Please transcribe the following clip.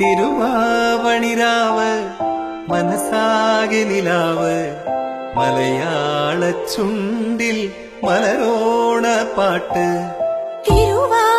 തിരുവാവണിരാവ് മനസ്സാകെ നിലാവ്. മലയാള ചുണ്ടിൽ മലരോണ പാട്ട്. തിരുവാ